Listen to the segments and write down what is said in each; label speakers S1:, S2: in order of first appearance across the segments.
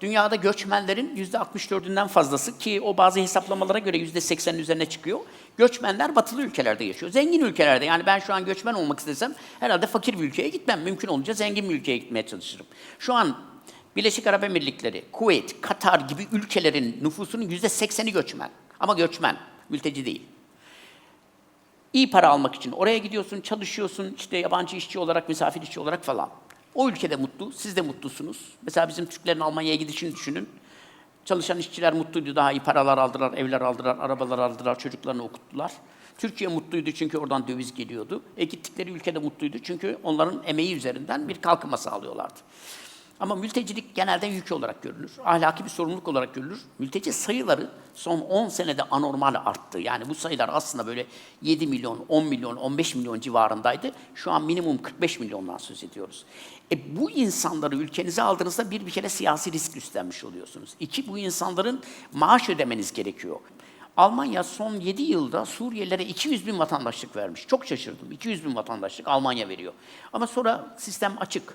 S1: Dünyada göçmenlerin %64'ünden fazlası ki o bazı hesaplamalara göre %80'in üzerine çıkıyor. Göçmenler batılı ülkelerde yaşıyor. Zengin ülkelerde. Yani ben şu an göçmen olmak istesem herhalde fakir bir ülkeye gitmem. Mümkün olunca zengin bir ülkeye gitmeye çalışırım. Şu an Birleşik Arap Emirlikleri, Kuveyt, Katar gibi ülkelerin nüfusunun %80'i göçmen. Ama göçmen, mülteci değil. İyi para almak için oraya gidiyorsun, çalışıyorsun, işte yabancı işçi olarak, misafir işçi olarak falan. O ülkede mutlu, siz de mutlusunuz. Mesela bizim Türklerin Almanya'ya gidişini düşünün. Çalışan işçiler mutluydu, daha iyi paralar aldılar, evler aldılar, arabalar aldılar, çocuklarını okuttular. Türkiye mutluydu çünkü oradan döviz geliyordu. E gittikleri ülkede mutluydu çünkü onların emeği üzerinden bir kalkınma sağlıyorlardı. Ama mültecilik genelde yük olarak görülür. Ahlaki bir sorumluluk olarak görülür. Mülteci sayıları son 10 senede anormal arttı. Yani bu sayılar aslında böyle 7 milyon, 10 milyon, 15 milyon civarındaydı. Şu an minimum 45 milyondan söz ediyoruz. E bu insanları ülkenize aldığınızda bir bir kere siyasi risk üstlenmiş oluyorsunuz. İki, bu insanların maaş ödemeniz gerekiyor. Almanya son 7 yılda Suriyelilere 200 bin vatandaşlık vermiş. Çok şaşırdım. 200 bin vatandaşlık Almanya veriyor. Ama sonra sistem açık.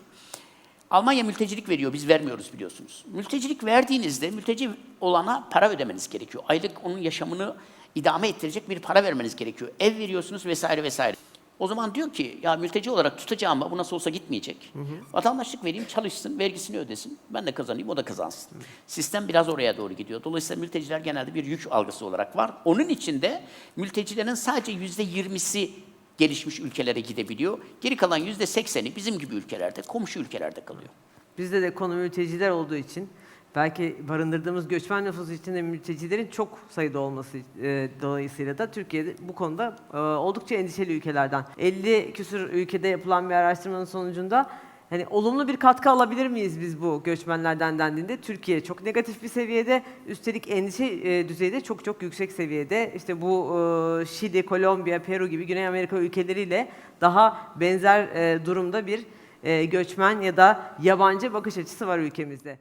S1: Almanya mültecilik veriyor, biz vermiyoruz biliyorsunuz. Mültecilik verdiğinizde mülteci olana para ödemeniz gerekiyor. Aylık onun yaşamını idame ettirecek bir para vermeniz gerekiyor. Ev veriyorsunuz vesaire vesaire. O zaman diyor ki ya mülteci olarak tutacağım ama bu nasıl olsa gitmeyecek. Vatandaşlık vereyim, çalışsın, vergisini ödesin. Ben de kazanayım, o da kazansın. Sistem biraz oraya doğru gidiyor. Dolayısıyla mülteciler genelde bir yük algısı olarak var. Onun içinde mültecilerin sadece yüzde yirmisi gelişmiş ülkelere gidebiliyor. Geri kalan yüzde sekseni bizim gibi ülkelerde, komşu ülkelerde kalıyor.
S2: Bizde de konu mülteciler olduğu için belki barındırdığımız göçmen nüfusu içinde mültecilerin çok sayıda olması e, dolayısıyla da Türkiye'de bu konuda e, oldukça endişeli ülkelerden. 50 küsur ülkede yapılan bir araştırmanın sonucunda hani olumlu bir katkı alabilir miyiz biz bu göçmenlerden dendiğinde Türkiye çok negatif bir seviyede üstelik endişe e, düzeyi de çok çok yüksek seviyede işte bu e, Şili, Kolombiya, Peru gibi Güney Amerika ülkeleriyle daha benzer e, durumda bir göçmen ya da yabancı bakış açısı var ülkemizde.